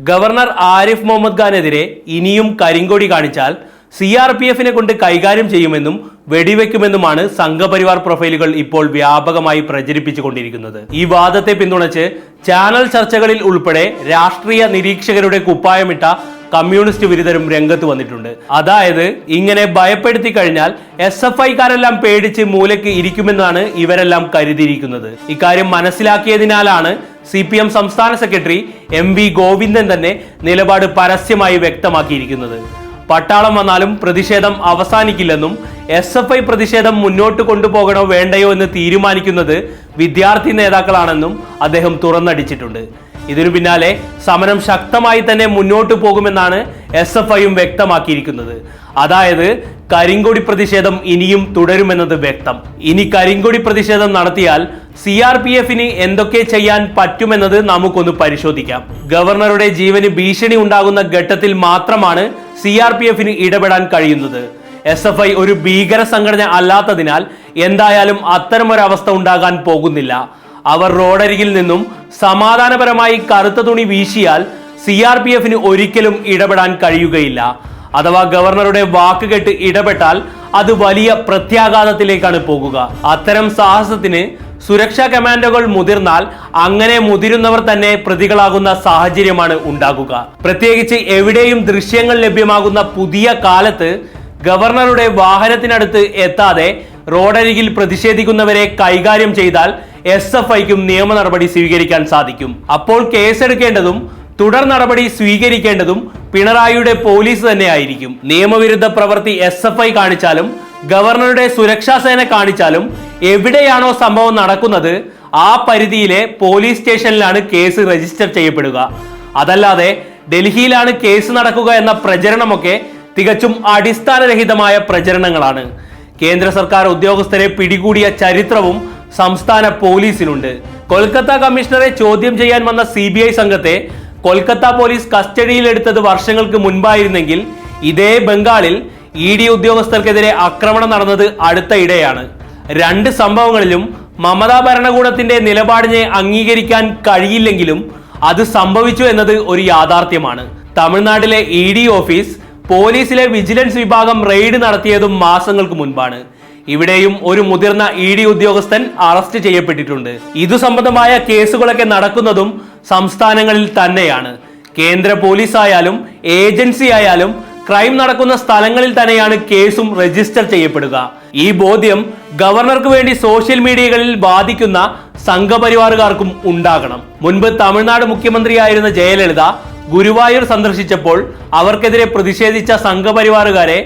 Governor Arif Muhammad ഖാനെതിരെ ഇനിയും കരിങ്കൊടി കാണിച്ചാൽ സി ആർ പി എഫിനെ കൊണ്ട് കൈകാര്യം ചെയ്യുമെന്നും വെടിവെക്കുമെന്നുമാണ് സംഘപരിവാർ പ്രൊഫൈലുകൾ ഇപ്പോൾ വ്യാപകമായി പ്രചരിപ്പിച്ചുകൊണ്ടിരിക്കുന്നത്. ഈ വാദത്തെ പിന്തുണച്ച് ചാനൽ ചർച്ചകളിൽ ഉൾപ്പെടെ രാഷ്ട്രീയ നിരീക്ഷകരുടെ കുപ്പായമിട്ട കമ്മ്യൂണിസ്റ്റ് വിരുദ്ധരും രംഗത്ത് വന്നിട്ടുണ്ട്. അതായത് ഇങ്ങനെ ഭയപ്പെടുത്തി കഴിഞ്ഞാൽ എസ് എഫ് ഐക്കാരെല്ലാം പേടിച്ച് മൂലയ്ക്ക് ഇരിക്കുമെന്നാണ് ഇവരെല്ലാം കരുതിയിരിക്കുന്നത്. ഇക്കാര്യം മനസ്സിലാക്കിയതിനാലാണ് സി പി എം സംസ്ഥാന സെക്രട്ടറി എം വി ഗോവിന്ദൻ തന്നെ നിലപാട് പരസ്യമായി വ്യക്തമാക്കിയിരിക്കുന്നത്. പട്ടാളം വന്നാലും പ്രതിഷേധം അവസാനിക്കില്ലെന്നും എസ് എഫ് ഐ പ്രതിഷേധം മുന്നോട്ട് കൊണ്ടുപോകണോ വേണ്ടയോ എന്ന് തീരുമാനിക്കുന്നത് വിദ്യാർത്ഥി നേതാക്കളാണെന്നും അദ്ദേഹം തുറന്നടിച്ചിട്ടുണ്ട്. ഇതിനു പിന്നാലെ സമരം ശക്തമായി തന്നെ മുന്നോട്ട് പോകുമെന്നാണ് എസ് എഫ് ഐയും വ്യക്തമാക്കിയിരിക്കുന്നത്. അതായത് കരിങ്കൊടി പ്രതിഷേധം ഇനിയും തുടരുമെന്നത് വ്യക്തം. ഇനി കരിങ്കൊടി പ്രതിഷേധം നടത്തിയാൽ സി ആർ പി എഫിന് എന്തൊക്കെ ചെയ്യാൻ പറ്റുമെന്നത് നമുക്കൊന്ന് പരിശോധിക്കാം. ഗവർണറുടെ ജീവന് ഭീഷണി ഉണ്ടാകുന്ന ഘട്ടത്തിൽ മാത്രമാണ് സി ആർ പി എഫിന് ഇടപെടാൻ കഴിയുന്നത്. എസ് എഫ് ഐ ഒരു ഭീകര സംഘടന അല്ലാത്തതിനാൽ എന്തായാലും അത്തരമൊരവസ്ഥ ഉണ്ടാകാൻ പോകുന്നില്ല. അവർ റോഡരികിൽ നിന്നും സമാധാനപരമായി കറുത്ത തുണി വീശിയാൽ സി ആർ പി എഫിന് ഒരിക്കലും ഇടപെടാൻ കഴിയുകയില്ല. അഥവാ ഗവർണറുടെ വാക്കുകെട്ട് ഇടപെട്ടാൽ അത് വലിയ പ്രത്യാഘാതത്തിലേക്കാണ് പോകുക. അത്തരം സാഹസത്തിന് സുരക്ഷാ കമാൻഡോകൾ മുതിർന്നാൽ അങ്ങനെ മുതിരുന്നവർ തന്നെ പ്രതികളാകുന്ന സാഹചര്യമാണ് ഉണ്ടാകുക. പ്രത്യേകിച്ച് എവിടെയും ദൃശ്യങ്ങൾ ലഭ്യമാകുന്ന പുതിയ കാലത്ത് ഗവർണറുടെ വാഹനത്തിനടുത്ത് എത്താതെ റോഡരികിൽ പ്രതിഷേധിക്കുന്നവരെ കൈകാര്യം ചെയ്താൽ എസ് എഫ് ഐക്കും നിയമ നടപടി സ്വീകരിക്കാൻ സാധിക്കും. അപ്പോൾ കേസെടുക്കേണ്ടതും തുടർ നടപടി സ്വീകരിക്കേണ്ടതും പിണറായിയുടെ പോലീസ് തന്നെയായിരിക്കും. നിയമവിരുദ്ധ പ്രവൃത്തി എസ് എഫ് ഐ കാണിച്ചാലും ഗവർണറുടെ സുരക്ഷാ സേന കാണിച്ചാലും എവിടെയാണോ സംഭവം നടക്കുന്നത് ആ പരിധിയിലെ പോലീസ് സ്റ്റേഷനിലാണ് കേസ് രജിസ്റ്റർ ചെയ്യപ്പെടുക. അതല്ലാതെ ഡൽഹിയിലാണ് കേസ് നടക്കുക എന്ന പ്രചരണമൊക്കെ തികച്ചും അടിസ്ഥാനരഹിതമായ പ്രചരണങ്ങളാണ്. കേന്ദ്ര സർക്കാർ ഉദ്യോഗസ്ഥരെ പിടികൂടിയ ചരിത്രവും സംസ്ഥാന പോലീസിനുണ്ട് കൊൽക്കത്ത കമ്മീഷണറെ ചോദ്യം ചെയ്യാൻ വന്ന സി ബി ഐ സംഘത്തെ കൊൽക്കത്ത പോലീസ് കസ്റ്റഡിയിലെടുത്തത് വർഷങ്ങൾക്ക് മുൻപായിരുന്നെങ്കിൽ ഇതേ ബംഗാളിൽ ഇ ഡി ഉദ്യോഗസ്ഥർക്കെതിരെ ആക്രമണം നടന്നത് അടുത്തയിടെയാണ് രണ്ട് സംഭവങ്ങളിലും മമതാ ഭരണകൂടത്തിന്റെ നിലപാടിനെ അംഗീകരിക്കാൻ കഴിയില്ലെങ്കിലും അത് സംഭവിച്ചു എന്നത് ഒരു യാഥാർത്ഥ്യമാണ്. തമിഴ്നാട്ടിലെ ഇ ഡി ഓഫീസ് പോലീസിലെ വിജിലൻസ് വിഭാഗം റെയ്ഡ് നടത്തിയതും മാസങ്ങൾക്ക് മുൻപാണ്. ഇവിടെയും ഒരു മുതിർന്ന ഇ ഡി ഉദ്യോഗസ്ഥൻ അറസ്റ്റ് ചെയ്യപ്പെട്ടിട്ടുണ്ട്. ഇതു സംബന്ധമായ കേസുകളൊക്കെ നടക്കുന്നതും സംസ്ഥാനങ്ങളിൽ തന്നെയാണ്. കേന്ദ്ര പോലീസ് ആയാലും ഏജൻസി ആയാലും ക്രൈം നടക്കുന്ന സ്ഥലങ്ങളിൽ തന്നെയാണ് കേസും രജിസ്റ്റർ ചെയ്യപ്പെടുക. ഈ ബോധ്യം ഗവർണർക്ക് വേണ്ടി സോഷ്യൽ മീഡിയകളിൽ ബാധിക്കുന്ന സംഘപരിവാറുകാർക്കും ഉണ്ടാകണം. മുൻപ് തമിഴ്നാട് മുഖ്യമന്ത്രിയായിരുന്ന ജയലളിത ഗുരുവായൂർ സന്ദർശിച്ചപ്പോൾ അവർക്കെതിരെ പ്രതിഷേധിച്ച സംഘപരിവാറുകാരെ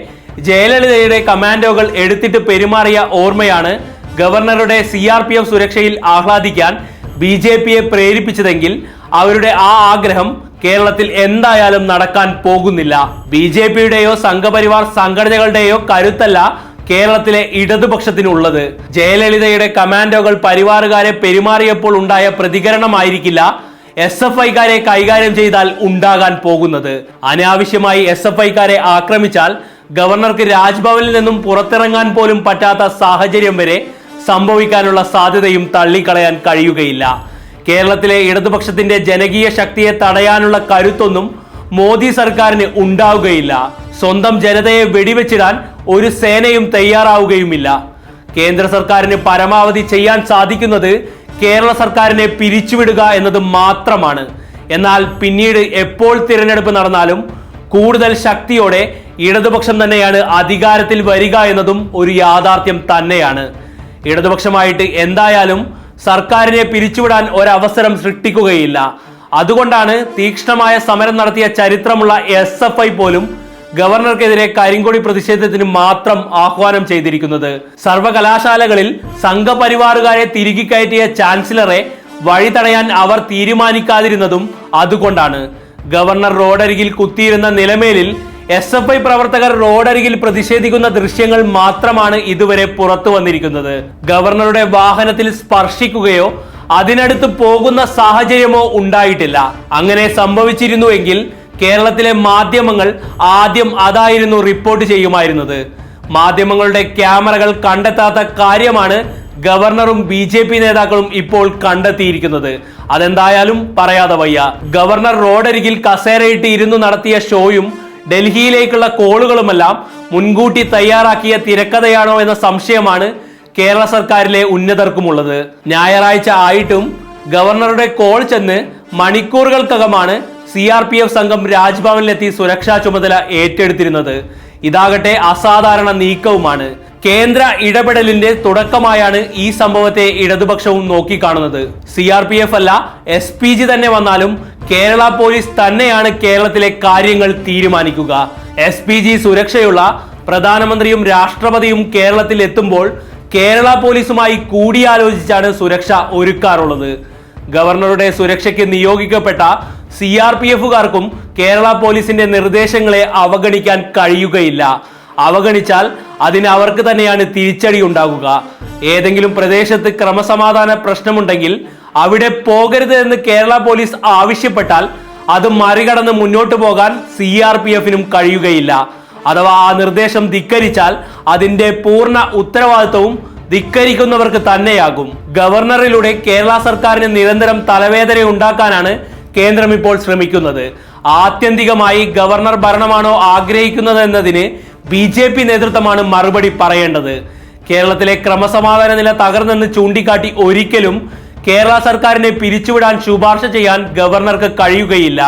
ജയലളിതയുടെ കമാൻഡോകൾ എടുത്തിട്ട് പെരുമാറിയ ഓർമ്മയാണ് ഗവർണറുടെ സി ആർ പി എഫ് സുരക്ഷയിൽ ആഹ്ലാദിക്കാൻ ബി ജെ പിയെ പ്രേരിപ്പിച്ചതെങ്കിൽ അവരുടെ ആ ആഗ്രഹം കേരളത്തിൽ എന്തായാലും നടക്കാൻ പോകുന്നില്ല. ബി ജെ പിയുടെയോ സംഘപരിവാർ സംഘടനകളുടെയോ കരുത്തല്ല കേരളത്തിലെ ഇടതുപക്ഷത്തിനുള്ളത്. ജയലളിതയുടെ കമാൻഡോകൾ പരിവാറുകാരെ പെരുമാറിയപ്പോൾ ഉണ്ടായ പ്രതികരണമായിരിക്കില്ല എസ് എഫ് ഐക്കാരെ കൈകാര്യം ചെയ്താൽ ഉണ്ടാകാൻ പോകുന്നത്. അനാവശ്യമായി എസ് എഫ് ഐക്കാരെ ആക്രമിച്ചാൽ ഗവർണർക്ക് രാജ്ഭവനിൽ നിന്നും പുറത്തിറങ്ങാൻ പോലും പറ്റാത്ത സാഹചര്യം വരെ സംഭവിക്കാനുള്ള സാധ്യതയും തള്ളിക്കളയാൻ കഴിയുകയില്ല. കേരളത്തിലെ ഇടതുപക്ഷത്തിന്റെ ജനകീയ ശക്തിയെ തടയാനുള്ള കരുത്തൊന്നും മോദി സർക്കാരിന് ഉണ്ടാവുകയില്ല. സ്വന്തം ജനതയെ വെടിവെച്ചിടാൻ ഒരു സേനയും തയ്യാറാവുകയുമില്ല. കേന്ദ്ര സർക്കാരിന് പരമാവധി ചെയ്യാൻ സാധിക്കുന്നത് കേരള സർക്കാരിനെ പിരിച്ചുവിടുക എന്നത് മാത്രമാണ്. എന്നാൽ പിന്നീട് എപ്പോൾ തിരഞ്ഞെടുപ്പ് നടന്നാലും കൂടുതൽ ശക്തിയോടെ ഇടതുപക്ഷം തന്നെയാണ് അധികാരത്തിൽ വരിക എന്നതും ഒരു യാഥാർത്ഥ്യം തന്നെയാണ്. ഇടതുപക്ഷമായിട്ട് എന്തായാലും സർക്കാരിനെ പിരിച്ചുവിടാൻ ഒരവസരം സൃഷ്ടിക്കുകയില്ല. അതുകൊണ്ടാണ് തീക്ഷ്ണമായ സമരം നടത്തിയ ചരിത്രമുള്ള എസ് എഫ് ഐ പോലും ഗവർണർക്കെതിരെ കരിങ്കൊടി പ്രതിഷേധത്തിന് മാത്രം ആഹ്വാനം ചെയ്തിരിക്കുന്നത്. സർവകലാശാലകളിൽ സംഘപരിവാറുകാരെ തിരികെ കയറ്റിയ ചാൻസലറെ വഴി തടയാൻ അവർ തീരുമാനിക്കാതിരുന്നതും അതുകൊണ്ടാണ്. ഗവർണർ റോഡരികിൽ കുത്തിയിരുന്ന നിലമേലിൽ എസ് എഫ് ഐ പ്രവർത്തകർ റോഡരികിൽ പ്രതിഷേധിക്കുന്ന ദൃശ്യങ്ങൾ മാത്രമാണ് ഇതുവരെ പുറത്തു വന്നിരിക്കുന്നത്. ഗവർണറുടെ വാഹനത്തിൽ സ്പർശിക്കുകയോ അതിനടുത്ത് പോകുന്ന സാഹചര്യമോ ഉണ്ടായിട്ടില്ല. അങ്ങനെ സംഭവിച്ചിരുന്നുവെങ്കിൽ കേരളത്തിലെ മാധ്യമങ്ങൾ ആദ്യം അതായിരുന്നു റിപ്പോർട്ട് ചെയ്യുമായിരുന്നത്. മാധ്യമങ്ങളുടെ ക്യാമറകൾ കണ്ടെത്താത്ത കാര്യമാണ് ഗവർണറും ബി നേതാക്കളും ഇപ്പോൾ കണ്ടെത്തിയിരിക്കുന്നത്. അതെന്തായാലും പറയാതെ വയ്യ. ഗവർണർ റോഡരികിൽ കസേരയിട്ട് ഇരുന്നു നടത്തിയ ഷോയും ഡൽഹിയിലേക്കുള്ള കോളുകളുമെല്ലാം മുൻകൂട്ടി തയ്യാറാക്കിയ തിരക്കഥയാണോ എന്ന സംശയമാണ് കേരള സർക്കാരിലെ ഉന്നതർക്കുമുള്ളത്. ഞായറാഴ്ച ആയിട്ടും ഗവർണറുടെ കോൾ ചെന്ന് മണിക്കൂറുകൾക്കകമാണ് സി ആർ പി എഫ് സംഘം രാജ്ഭവനിലെത്തി സുരക്ഷാ ചുമതല ഏറ്റെടുത്തിരുന്നത്. ഇതാകട്ടെ അസാധാരണ നീക്കവുമാണ്. കേന്ദ്ര ഇടപെടലിന്റെ തുടക്കമായാണ് ഈ സംഭവത്തെ ഇടതുപക്ഷവും നോക്കിക്കാണുന്നത്. സി ആർ പി എഫ് അല്ല എസ് പി ജി തന്നെ വന്നാലും കേരള പോലീസ് തന്നെയാണ് കേരളത്തിലെ കാര്യങ്ങൾ തീരുമാനിക്കുക. എസ് പി ജി സുരക്ഷയുള്ള പ്രധാനമന്ത്രിയും രാഷ്ട്രപതിയും കേരളത്തിൽ എത്തുമ്പോൾ കേരള പോലീസുമായി കൂടിയാലോചിച്ചാണ് സുരക്ഷ ഒരുക്കാറുള്ളത്. ഗവർണറുടെ സുരക്ഷയ്ക്ക് നിയോഗിക്കപ്പെട്ട സി ആർ പി എഫുകാർക്കും കേരള പോലീസിന്റെ നിർദ്ദേശങ്ങളെ അവഗണിക്കാൻ കഴിയുകയില്ല. അവഗണിച്ചാൽ അതിന് അവർക്ക് തന്നെയാണ് തിരിച്ചടി ഉണ്ടാകുക. ഏതെങ്കിലും പ്രദേശത്ത് ക്രമസമാധാന പ്രശ്നമുണ്ടെങ്കിൽ അവിടെ പോകരുത് എന്ന് കേരള പോലീസ് ആവശ്യപ്പെട്ടാൽ അത് മറികടന്ന് മുന്നോട്ട് പോകാൻ സി ആർ പി എഫിനും കഴിയുകയില്ല. അഥവാ ആ നിർദ്ദേശം ധിക്കരിച്ചാൽ അതിന്റെ പൂർണ ഉത്തരവാദിത്വവും ധിക്കരിക്കുന്നവർക്ക് തന്നെയാകും. ഗവർണറിലൂടെ കേരള സർക്കാരിന് നിരന്തരം തലവേദന ഉണ്ടാക്കാനാണ് കേന്ദ്രം ഇപ്പോൾ ശ്രമിക്കുന്നത്. ആത്യന്തികമായി ഗവർണർ ഭരണമാണോ ആഗ്രഹിക്കുന്നത് എന്നതിന് ബി ജെ പി നേതൃത്വമാണ് മറുപടി പറയേണ്ടത്. കേരളത്തിലെ ക്രമസമാധാന നില തകർന്നെന്ന് ചൂണ്ടിക്കാട്ടി ഒരിക്കലും കേരള സർക്കാരിനെ പിരിച്ചുവിടാൻ ശുപാർശ ചെയ്യാൻ ഗവർണർക്ക് കഴിയുകയില്ല.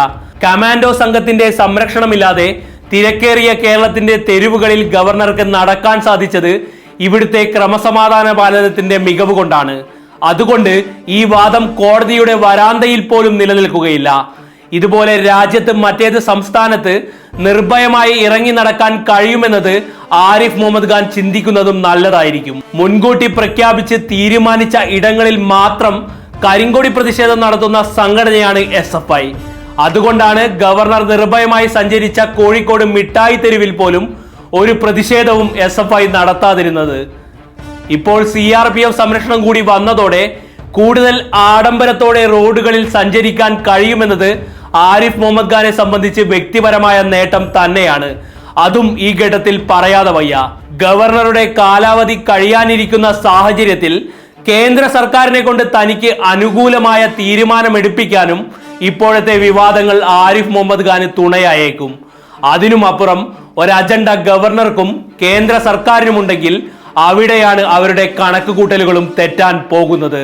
കമാൻഡോ സംഘത്തിന്റെ സംരക്ഷണമില്ലാതെ തിരക്കേറിയ കേരളത്തിന്റെ തെരുവുകളിൽ ഗവർണർക്ക് നടക്കാൻ സാധിച്ചത് ഇവിടുത്തെ ക്രമസമാധാന പാലനത്തിന്റെ മികവ് കൊണ്ടാണ്. അതുകൊണ്ട് ഈ വാദം കോടതിയുടെ വരാന്തയിൽ പോലും നിലനിൽക്കുകയില്ല. ഇതുപോലെ രാജ്യത്ത് മറ്റേത് സംസ്ഥാനത്ത് നിർഭയമായി ഇറങ്ങി നടക്കാൻ കഴിയുമെന്നത് ആരിഫ് മുഹമ്മദ് ഖാൻ ചിന്തിക്കുന്നതും നല്ലതായിരിക്കും. മുൻകൂട്ടി പ്രഖ്യാപിച്ച് തീരുമാനിച്ച ഇടങ്ങളിൽ മാത്രം കരിങ്കൊടി പ്രതിഷേധം നടത്തുന്ന സംഘടനയാണ് എസ് എഫ് ഐ. അതുകൊണ്ടാണ് ഗവർണർ നിർഭയമായി സഞ്ചരിച്ച കോഴിക്കോട് മിഠായി തെരുവിൽ പോലും ഒരു പ്രതിഷേധവും എസ് എഫ് ഐ നടത്താതിരുന്നത്. ഇപ്പോൾ സി ആർ പി എഫ് സംരക്ഷണം കൂടി വന്നതോടെ കൂടുതൽ ആഡംബരത്തോടെ റോഡുകളിൽ സഞ്ചരിക്കാൻ കഴിയുമെന്നത് ആരിഫ് മുഹമ്മദ് ഖാനെ സംബന്ധിച്ച് വ്യക്തിപരമായ നേട്ടം തന്നെയാണ്. അതും ഈ ഘട്ടത്തിൽ പറയാതെ വയ്യ. ഗവർണറുടെ കാലാവധി കഴിയാനിരിക്കുന്ന സാഹചര്യത്തിൽ കേന്ദ്ര സർക്കാരിനെ കൊണ്ട് തനിക്ക് അനുകൂലമായ തീരുമാനമെടുപ്പിക്കാനും ഇപ്പോഴത്തെ വിവാദങ്ങൾ ആരിഫ് മുഹമ്മദ് ഖാന് തുണയായേക്കും. അതിനുമപ്പുറം ഒരു അജണ്ട ഗവർണർക്കും കേന്ദ്ര സർക്കാരിനുമുണ്ടെങ്കിൽ അവിടെയാണ് അവരുടെ കണക്കുകൂട്ടലുകളും തെറ്റാൻ പോകുന്നത്.